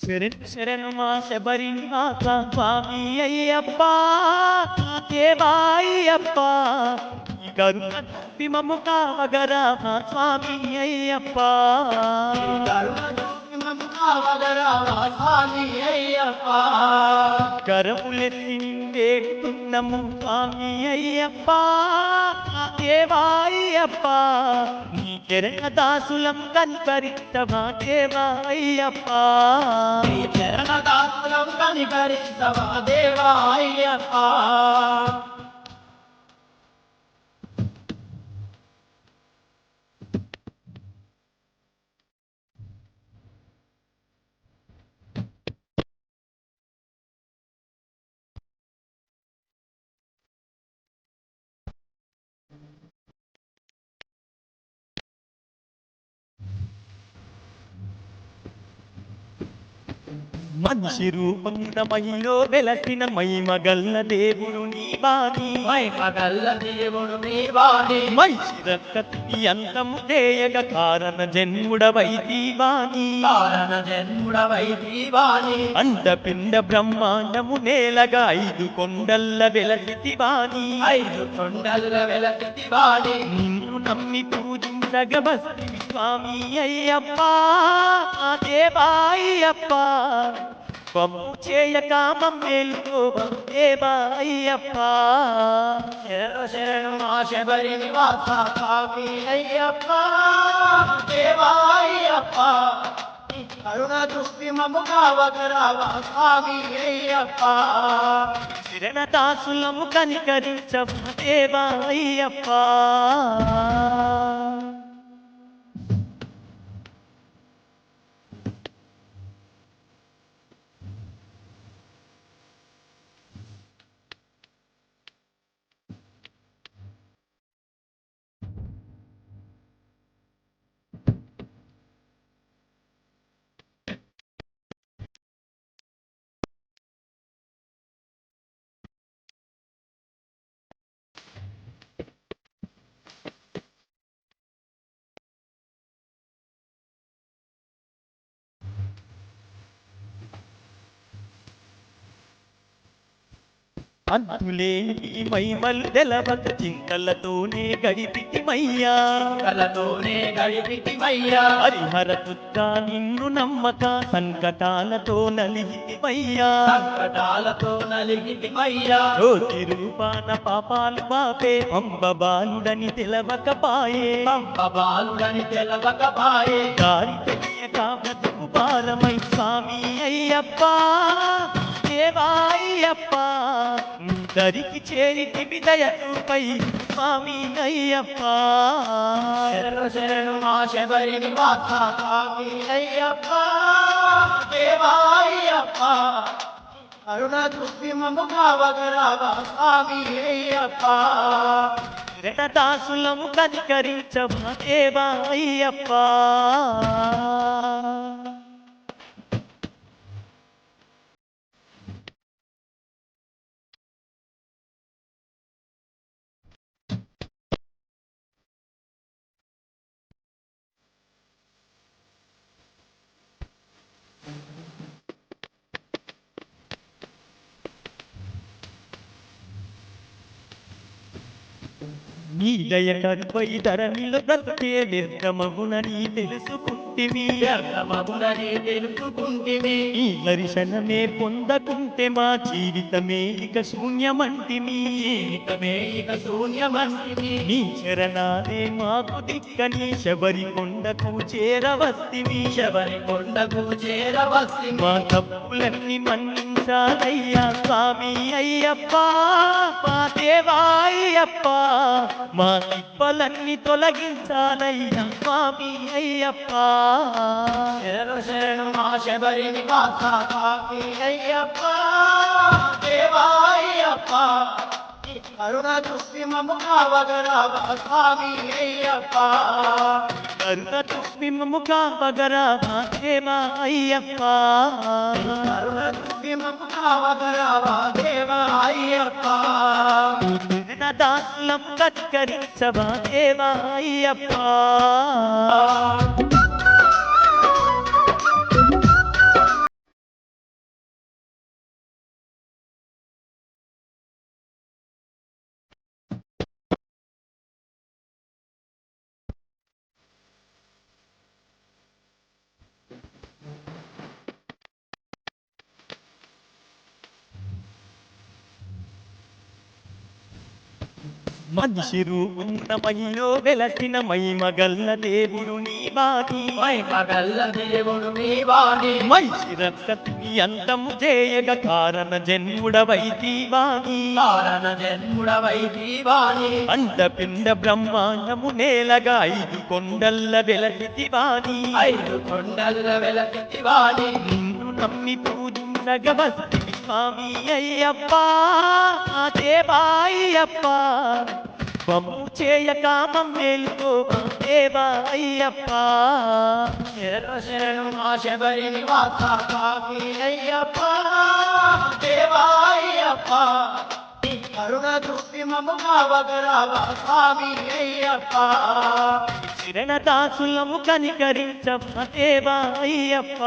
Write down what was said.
శరణు. శరణు మా శబరినాథ స్వామి అయ్యప్ప దేవాయ్యప్ప కరుణ పిమము కావగరా స్వామి అయ్యప్ప కరములెత్తిందేడుతున్నము నిండేస్తున్నము స్వామి అయ్యప్ప దేవాయ్యప్ప నీ చరణ దాసులం కనిపరిస్తవా దేవా అయ్యప్ప దేవాయ్యప్ప మనిషి రూపంగా మహిలో వెలసిన మహిమగల్ల దేవుడు నీవాని మై మగల్ల దేవుడు నీ వాణి మనిషి రక్కతి అంతము చేయగ కారణ జన్ముడవై దీవాని. కారణ జన్ముడవై దీవాని. అండ పిండ బ్రహ్మాండము నేలగా ఐదు కొండల్ల వెలసివాని ఐదు కొండల వెలకి వాణి నిన్ను నమ్మి పూజించగ బస్తి స్వామి అయ్యప్ప దేవాయ్యప్ప పమ్ము చేయక మమ్మేలుకో దేవా అయ్యప్ప శబరి నివాస స్వామి అయ్యప్ప దేవాయ్యప్ప కరుణ దృష్టి మము కావగరావా స్వామి అయ్యప్ప శరణ దాసులము కనికరించవ దేవా అయ్యప్ప అంతులే మైమల్ తెలవక చింతలతోనే గడిపితిమయ్యా. కలతోనే గడిపితిమయ్యా. హరిహర తుత్త నిన్ను నమ్మక సంకటాలతో నలిగితిమయ్యా. సంకటాలతో నలిగితిమయ్యా. జ్యోతి రూపాన పాపాలు బాపే అంబ బాలుడని తెలవకపాయే. పంప బాలుడని తెలవకపాయే. దారి తెలియక బ్రతుకు భారమై స్వామి అయ్యప్ప. దేవాయ్యప్ప దరికి చేరి విదయపై స్వామి అయ్యప్ప శరణు మా దేవాయ్యప్ప అరుణ దృష్టి మము కావగరావా స్వామి అయ్యప్ప దాసులము కనికరించవా దేవా నీ దయ కరుపై ధరమిలో బ్రతుకే నిర్గమగునని తెలుసుకుంటివి మగునని తెలుసుకుంటివి ఈ దర్శనమే పొందకుంటే మా జీవితమే ఇక శూన్యమంటిమి జీవితమే ఇక శూన్యమంటిమి నీ చరణాలే మాకు దిక్కని శబరి కొండకు చేరవస్తివి శబరి కొండకు చేరవస్తి మా తప్పులన్నీ మన్ని మన్నించాలయ్యా స్వామి అయ్యప్ప మా దేవా అయ్యప్ప మా తిప్పలన్నీ తొలగించాలయ్యా స్వామి అయ్యప్ప శరణు శరణు మా శబరి నివాస స్వామి అయ్యప్ప దేవాయ్యప్ప కరుణ దృష్టి మము కావగరావా స్వామి అయ్యప్ప కరుణ తుమ్మిము కాపగరా మా దేవా అయ్యప్ప కరుణ దృష్టి మము కావగరావా దేవాయ్యప్ప దాసులం కత్కరించవా దేవా అయ్యప్ప మనిషి రూపున్న మైలో వెలసిన మైమగల్ల దేవుడు నీ బాణి మై మగల్ల దేవుడు నీ వాణి మనిషి రక్తకి అంతము చేయగ కారణ జన్ముడవైతి వాణి కారణ జన్ముడవై దీవాణి అండపిండ బ్రహ్మాండము నేలగా ఐదు కొండల్ల వెలసితి వాణి ఐదు కొండల వెలకి వాణి నిన్ను నమ్మి పూజించగవస్తి స్వామి అయ్యప్ప దేవా అయ్యప్ప బొమ్ము చేయక మమ్మేలుకో దేవా అయ్యప్ప శరణు మా శబరి నివాస స్వామి అయ్యప్ప దేవాయ్యప్ప కరుణ దృష్టి మమ్మ కావగరావా స్వామి అయ్యప్ప. కనికరించమ్మ దేవా అయ్యప్ప